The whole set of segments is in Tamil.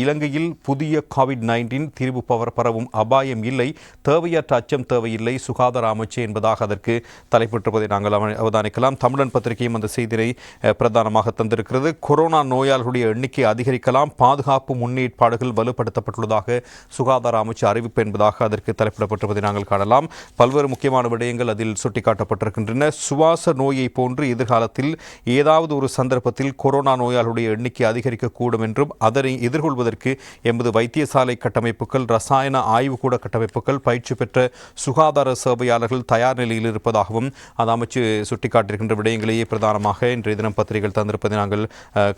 இலங்கையில் புதிய கோவிட் நைன்டீன் திரிவு பவர் பரவும் அபாயம் இல்லை. தேவையற்ற அச்சம் தேவையில்லை. சுகாதார அமைச்சு என்பதாக அதற்கு தலைப்பட்டிருப்பதை நாங்கள் அவதானிக்கலாம். தமிழன் பத்திரிகையும் அந்த செய்தியை பிரதானமாக தந்திருக்கிறது. கொரோனா நோயாளர்களுடைய எண்ணிக்கை அதிகரிக்கலாம். பாதுகாப்பு முன்னேற்பாடுகள் வலுப்படுத்தப்பட்டுள்ளதாக சுகாதார அமைச்சு அறிவிப்பு என்பதாக அதற்கு தலைப்பிடப்பட்டிருப்பதை நாங்கள் காணலாம். பல்வேறு முக்கியமான விடயங்கள் அதில் சுட்டிக்காட்டப்பட்டிருக்கின்றன. சுவாச நோயை போன்று எதிர்காலத்தில் ஏதாவது ஒரு சந்தர்ப்பத்தில் கொரோனா நோயாளர்களுடைய எண்ணிக்கை அதிகரிக்கக்கூடும் என்றும் அதனை எதிர்கொள்வது எதிர்கொள்வதற்கு எமது வைத்தியசாலை கட்டமைப்புகள் ரசாயன ஆய்வுக்கூட கட்டமைப்புகள் பயிற்சி பெற்ற சுகாதார சேவையாளர்கள் தயார் நிலையில் இருப்பதாகவும் அது அமைச்சு சுட்டிக்காட்டியிருக்கின்ற விடயங்களையே பிரதானமாக இன்றைய தினம் பத்திரிகைகள் தந்திருப்பதை நாங்கள்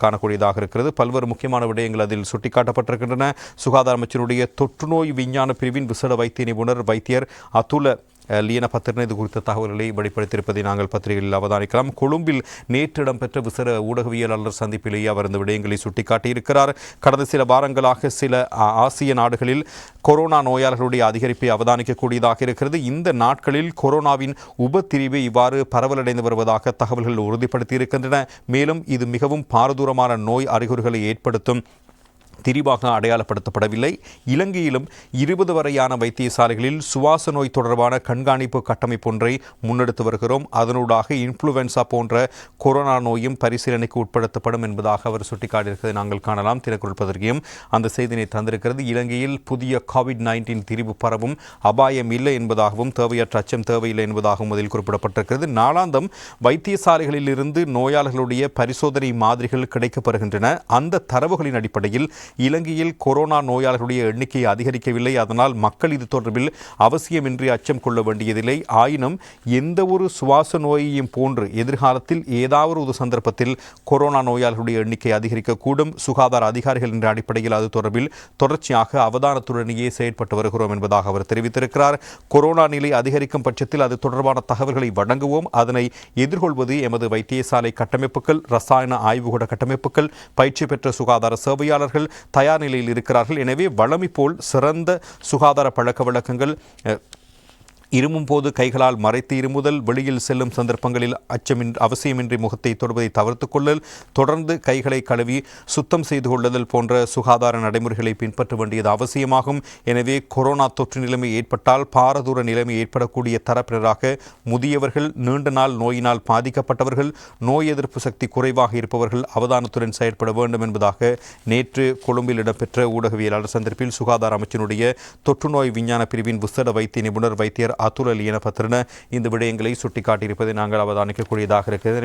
காணக்கூடியதாக இருக்கிறது. பல்வேறு முக்கியமான விடயங்கள் அதில் சுட்டிக்காட்டப்பட்டிருக்கின்றன. சுகாதார அமைச்சருடைய தொற்றுநோய் விஞ்ஞான பிரிவின் விசேட வைத்திய நிபுணர் வைத்தியர் அதுல லியன பத்திரன் இது குறித்த தகவல்களை வெளிப்படுத்தியிருப்பதை நாங்கள் பத்திரிகைகளில் அவதானிக்கலாம். கொழும்பில் நேற்று இடம்பெற்ற விசேட ஊடகவியலாளர் சந்திப்பிலேயே அவர் இந்த விடயங்களை சுட்டிக்காட்டியிருக்கிறார். கடந்த சில வாரங்களாக சில ஆசிய நாடுகளில் கொரோனா நோயாளர்களுடைய அதிகரிப்பை அவதானிக்கக்கூடியதாக இருக்கிறது. இந்த நாட்களில் கொரோனாவின் உபத்திரிவு இவ்வாறு பரவலடைந்து வருவதாக தகவல்கள் உறுதிப்படுத்தியிருக்கின்றன. மேலும் இது மிகவும் பாரதூரமான நோய் அறிகுறிகளை ஏற்படுத்தும் திரிவாக அடையாளப்படுத்தப்படவில்லை. இலங்கையிலும் இருபது வரையான வைத்தியசாலைகளில் சுவாச நோய் தொடர்பான கண்காணிப்பு கட்டமைப்பு ஒன்றை முன்னெடுத்து வருகிறோம். அதனூடாக இன்ஃப்ளூவன்சா போன்ற கொரோனா நோயும் பரிசீலனைக்கு உட்படுத்தப்படும் என்பதாக அவர் சுட்டிக்காட்டியிருப்பதை நாங்கள் காணலாம். தினக்குரல் பத்திரிகையும் அந்த செய்தினை தந்திருக்கிறது. இலங்கையில் புதிய கோவிட் நைன்டீன் திரிவு பரவும் அபாயம் இல்லை என்பதாகவும் தேவையற்ற அச்சம் தேவையில்லை என்பதாகவும் அதில் குறிப்பிடப்பட்டிருக்கிறது. நாளாந்தம் வைத்தியசாலைகளில் இருந்து நோயாளர்களுடைய பரிசோதனை மாதிரிகள் கிடைக்கப்பெறுகின்றன அந்த தரவுகளின் அடிப்படையில் இலங்கையில் கொரோனா நோயாளர்களுடைய எண்ணிக்கை அதிகரிக்கவில்லை. அதனால் மக்கள் இது தொடர்பில் அவசியமின்றி அச்சம் கொள்ள வேண்டியதில்லை. ஆயினும் எந்த ஒரு சுவாச நோயையும் போன்று எதிர்காலத்தில் ஏதாவது ஒரு சந்தர்ப்பத்தில் கொரோனா நோயாளர்களுடைய எண்ணிக்கை அதிகரிக்கக்கூடும். சுகாதார அதிகாரிகள் என்ற அடிப்படையில் அது தொடர்பில் தொடர்ச்சியாக அவதானத்துடனேயே செயற்பட்டு வருகிறோம் என்பதாக அவர் தெரிவித்திருக்கிறார். கொரோனா நிலை அதிகரிக்கும் பட்சத்தில் அது தொடர்பான தகவல்களை வழங்குவோம். அதனை எதிர்கொள்வது எமது வைத்தியசாலை கட்டமைப்புகள் ரசாயன ஆய்வுகூட கட்டமைப்புகள் பயிற்சி பெற்ற சுகாதார சேவையாளர்கள் தயார் நிலையில் இருக்கிறார்கள். எனவே வளமை போல் சிறந்த சுகாதார பழக்க வழக்கங்கள் இருமும் போது கைகளால் மறைத்து இருமுதல் வெளியில் செல்லும் சந்தர்ப்பங்களில் அச்சமின்றி அவசியமின்றி முகத்தை தொடுவதை தவிர்த்துக் கொள்ளல் தொடர்ந்து கைகளை கழுவி சுத்தம் செய்து கொள்ளுதல் போன்ற சுகாதார நடைமுறைகளை பின்பற்ற வேண்டியது அவசியமாகும். எனவே கொரோனா தொற்று நிலைமை ஏற்பட்டால் பாரதூர நிலைமை ஏற்படக்கூடிய தரப்பினராக முதியவர்கள் நீண்ட நாள் நோயினால் பாதிக்கப்பட்டவர்கள் நோய் எதிர்ப்பு சக்தி குறைவாக இருப்பவர்கள் அவதானத்துடன் செயற்பட வேண்டும் என்பதாக நேற்று கொழும்பில் இடம்பெற்ற ஊடகவியலாளர் சந்திப்பில் சுகாதார அமைச்சினுடைய தொற்றுநோய் விஞ்ஞான பிரிவின் விசேட வைத்திய நிபுணர் வைத்தியர் அதுல் அலி பத்திரன இந்த விடயங்களை சுட்டிக்காட்டியிருப்பதை நாங்கள் அவதானிக்கக்கூடியதாக இருக்கிறது.